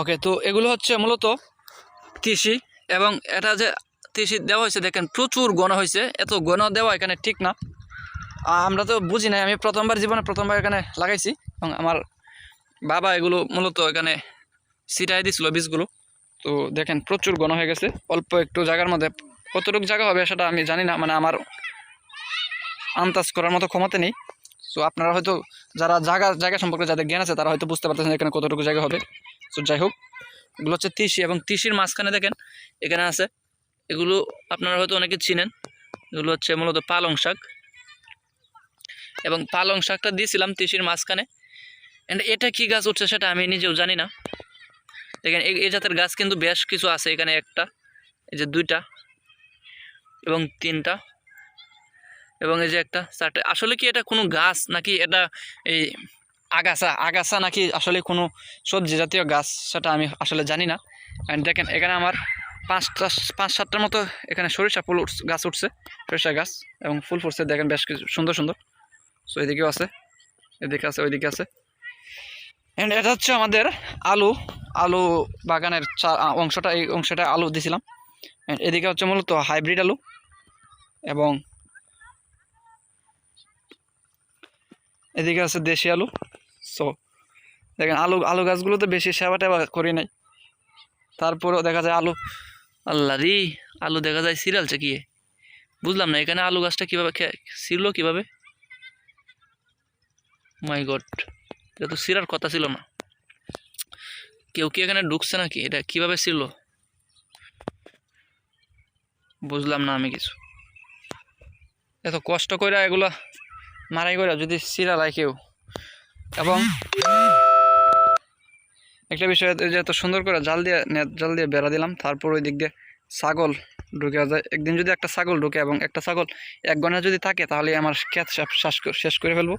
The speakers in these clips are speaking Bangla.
ওকে তো এগুলো হচ্ছে মূলত তিসি এবং এটা যে তিসি দেওয়া হয়েছে, দেখেন প্রচুর গণ হয়েছে। এত গণ দেওয়া এখানে ঠিক না। আমরা তো বুঝি নাই। আমি প্রথমবার জীবনে প্রথমবার এখানে লাগাইছি এবং আমার বাবা এগুলো মূলত এখানে ছিটাই দিছিল বীজগুলো। তো দেখেন প্রচুর ঘন হয়ে গেছে। অল্প একটু জায়গার মধ্যে কতটুকু জায়গা হবে সেটা আমি জানি না। মানে আমার আন্দাজ করার মতো ক্ষমতা নেই। তো আপনারা হয়তো যারা জায়গা জায়গা সম্পর্কে যাদের জ্ঞান আছে, তারা হয়তো বুঝতে পারতেছেন এখানে কতটুকু জায়গা হবে। তো যাই হোক, এগুলো হচ্ছে তিসি এবং তিসির মাঝখানে দেখেন, এখানে আছে। এগুলো আপনারা হয়তো অনেকে চিনেন। এগুলো হচ্ছে মূলত পালং শাক। এবং পালং শাকটা দিয়েছিলাম তিসির মাঝখানে। অ্যান্ড এটা কি গাছ উঠছে সেটা আমি নিজেও জানি না। দেখেন এই জাতের গাছ কিন্তু বেশ কিছু আছে এখানে একটা, এই যে দুইটা এবং তিনটা। এবং এই যে একটা চারটে, আসলে কি এটা কোনো গাছ নাকি এটা এই আগাছা? আগাছা নাকি আসলে কোনো সবজি জাতীয় গাছ সেটা আমি আসলে জানি না। অ্যান্ড দেখেন, এখানে আমার পাঁচটা, পাঁচ সাতটার মতো এখানে সরিষা ফুল গাছ উঠছে, সরিষা গাছ এবং ফুল ফুটছে। দেখেন বেশ কিছু, সুন্দর সুন্দর। সো এদিকেও আছে, এদিকে আছে, ওইদিকে আছে। অ্যান্ড এটা হচ্ছে আমাদের আলু আলু বাগানের অংশটা, এই অংশটা আলু দিছিলাম। এদিকে হচ্ছে মূলত হাইব্রিড আলু এবং এদিকে আছে দেশি আলু। সো দেখেন আলু আলু গাছগুলোতে বেশি সেবা টেবা করি নাই। তারপরেও দেখা যায় আলু আল্লাহ রি, আলু দেখা যায় সিরিয়াল চেকিয়ে। বুঝলাম না, এখানে আলু গাছটা কীভাবে ছিল কীভাবে? মাই গড এটা তো সিরার কথা ছিল না। কেউ কি এখানে ঢুকছে নাকি? এটা কীভাবে ছিল বুঝলাম না আমি কিছু। এত কষ্ট করে এগুলা মারাই করে যদি সিরা লাই কেউ। এবং একটা বিষয় যে এত সুন্দর করে জাল দিয়ে জাল দিয়ে বেড়া দিলাম, তারপর ওই দিক দিয়ে ছাগল ঢুকে যায়। একদিন যদি একটা ছাগল ঢুকে এবং একটা ছাগল এক গণে যদি থাকে, তাহলে আমার শ্বাস শেষ করে ফেলব।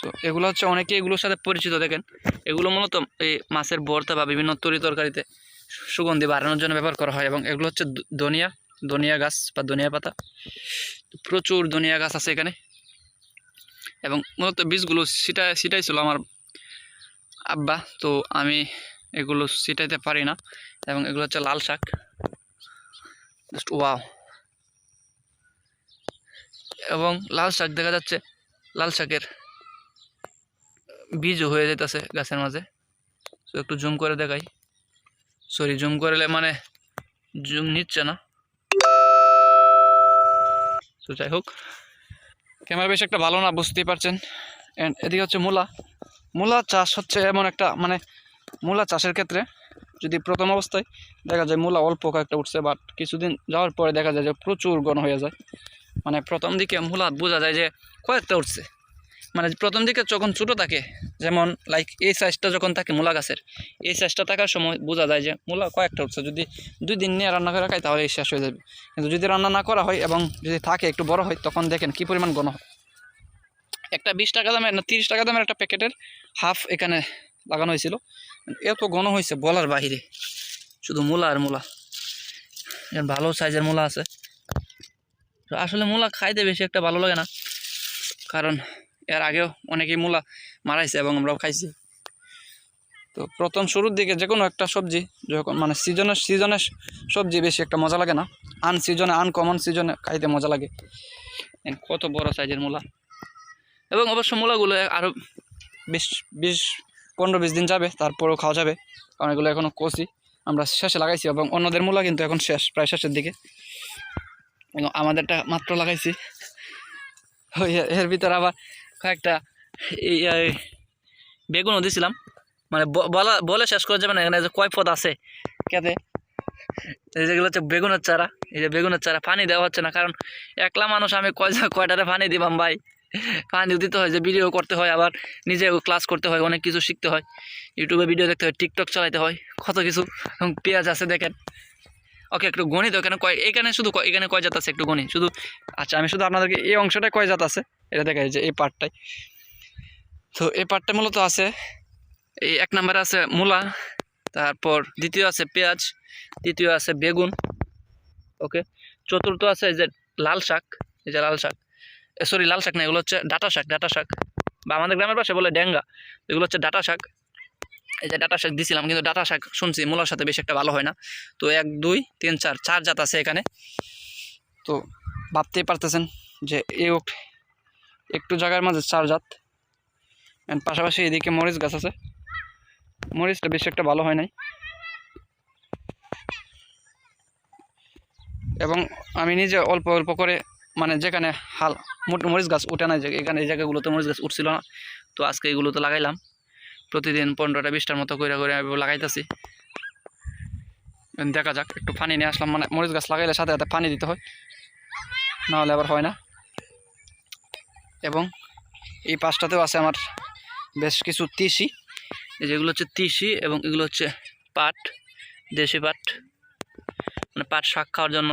তো এগুলো হচ্ছে অনেকে এগুলোর সাথে পরিচিত, দেখেন। এগুলো মূলত এই মাছের ভর্তা বা বিভিন্ন তরি তরকারিতে সুগন্ধি বাড়ানোর জন্য ব্যবহার করা হয় এবং এগুলো হচ্ছে ধনিয়া ধনিয়া গাছ বা ধনিয়া পাতা। প্রচুর ধনিয়া গাছ আছে এখানে। এবং মূলত বীজগুলো সিটা সিটাইছিল আমার আব্বা। তো আমি এগুলো সিটাইতে পারি না। এবং এগুলো হচ্ছে লাল শাক। জাস্ট ওয়াও এবং লাল শাক দেখা যাচ্ছে, লাল শাকের বীজও হয়ে যেতেছে গাছের মাঝে। তো একটু জুম করে দেখাই। সরি জুম করলে মানে জুম নিচ্ছে না। তো যাই হোক ক্যামেরা বেশ একটা ভালো না, বুঝতেই পারছেন। অ্যান্ড এদিকে হচ্ছে মূলা। মূলা চাষ হচ্ছে এমন একটা মানে মূলা চাষের ক্ষেত্রে যদি প্রথম অবস্থায় দেখা যায় মূলা অল্প কয়েকটা উঠছে বাট কিছুদিন যাওয়ার পরে দেখা যায় যে প্রচুর গণ হয়ে যায়। মানে প্রথম দিকে মূলা বোঝা যায় যে কয়েকটা উঠছে। মানে প্রথম দিকে যখন ছোটো থাকে, যেমন লাইক এই সাইজটা যখন থাকে মূলা গাছের, এই সাইজটা থাকার সময় বোঝা যায় যে মূলা কয়েকটা উঠছে। যদি দুই দিন নিয়ে রান্না করে খাই, তাহলে এই শেষ হয়ে যাবে। কিন্তু যদি রান্না না করা হয় এবং যদি থাকে একটু বড় হয়, তখন দেখেন কি পরিমাণ গণ হয়। একটা বিশ টাকা দামের, না, তিরিশ টাকা দামের একটা প্যাকেটের হাফ এখানে লাগানো হয়েছিল। এত ঘন হয়েছে বলার বাহিরে, শুধু মূলা আর মূলা। ভালো সাইজের মূলা আছে। আসলে মূলা খাইতে বেশি একটা ভালো লাগে না। কারণ এর আগেও অনেকেই মূলা মারাইছে এবং আমরাও খাইছি। তো প্রথম শুরুর দিকে যে কোনো একটা সবজি, যখন মানে সিজনের সিজনের সবজি বেশি একটা মজা লাগে না। আন সিজনে আনকমন সিজনে খাইতে মজা লাগে। কত বড় সাইজের মূলা। এবং অবশ্য মূলাগুলো আরও বিশ বিশ, পনেরো, বিশ দিন যাবে, তারপরেও খাওয়া যাবে। কারণ এগুলো এখনও কষি। আমরা শেষে লাগাইছি এবং অন্যদের মূলা কিন্তু এখন শেষ, প্রায় শেষের দিকে। এবং আমাদেরটা মাত্র লাগাইছি। এর ভিতরে আবার কয়েকটা বেগুনও দিছিলাম। মানে বলা, বলে শেষ করে যাবে না, এখানে যে কয় পদ আছে। খেতে। এই যেগুলো হচ্ছে বেগুনের চারা। এই যে বেগুনের চারা, পানি দেওয়া হচ্ছে না, কারণ একলা মানুষ, আমি কয়, কয়টারে পানি দিবাম ভাই? পানি দিতে হয় যে ভিডিও করতে হয়, আবার নিজেও ক্লাস করতে হয়, অনেক কিছু শিখতে হয়। ইউটিউবে ভিডিও দেখতে হয় টিকটক চালাতে হয়, কত কিছু। পেঁয়াজ আছে, দেখেন। ওকে, একটু গণিত, এখানে কয়, এখানে শুধু এখানে কয় জাত আছে, একটু গণিত। শুধু আচ্ছা আমি শুধু আপনাদেরকে এই অংশটায় কয় জাত আছে? এটা দেখাই যে এই পার্টটাই তো এই পার্টটা মূলত আছে, এই এক নম্বরে আছে মূলা, তারপর দ্বিতীয় আছে পেঁয়াজ, তৃতীয় আছে বেগুন, ওকে। চতুর্থ আছে যে লাল শাক, এই যে লাল শাক। সরি লাল শাক না, এগুলো হচ্ছে ডাটা শাক ডাটা শাক। বা আমাদের গ্রামের পাশে বলে ড্যাঙ্গা এগুলো হচ্ছে ডাটা শাক। এই যে ডাটা শাক দিছিলাম, কিন্তু ডাটা শাক শুনছি মূলার সাথে বেশি একটা ভালো হয় না। তো এক, দুই, তিন, চার চার জাত আছে এখানে। তো ভাবতেই পারতেছেন যে এই একটু জায়গার মাঝে চার জাত। পাশাপাশি এদিকে মরিচ গাছ আছে। মরিচটা বেশি একটা ভালো হয় নাই। এবং আমি নিজে অল্প অল্প করে মানে যেখানে হাল মরিচ গাছ উঠে যে এখানে এই জায়গাগুলোতে মরিচ গাছ উঠছিল না, তো আজকে এগুলো তো লাগাইলাম। প্রতিদিন পনেরোটা বিশটার মতো করে করে আমি লাগাইতেছি। দেখা যাক, একটু পানি নিয়ে আসলাম। মানে মরিচ গাছ লাগাইলে সাথে সাথে পানি দিতে হয়। নাহলে আবার হয় না। এবং এই পাশটাতেও আছে আমার বেশ কিছু তিসি। যেগুলো হচ্ছে তিসি এবং এগুলো হচ্ছে পাট, দেশি পাট মানে পাট শাক খাওয়ার জন্য।